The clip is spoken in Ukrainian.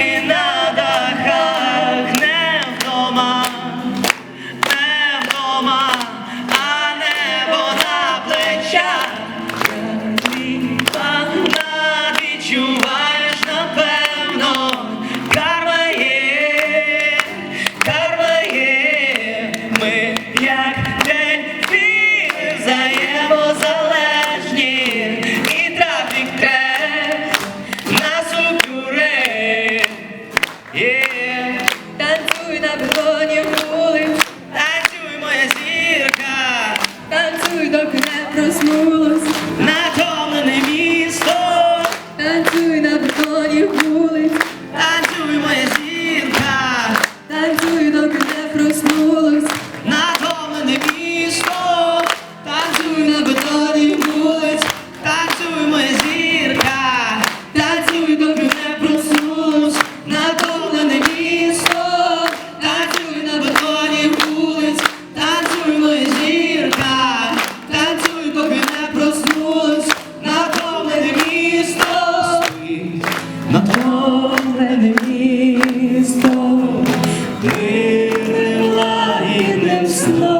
і на дахах не вдома, не вдома, а небо на плечах. Вона відчуваєш, напевно, карма є, карма є, ми як день за. проснулось, натомлене місто, танцюй на бетоні вулиць, танцюй моя жінка, танцюй, доки не проснулась. проснулось натомлене місто, спить, натомлене місто, мирним лагідним сном.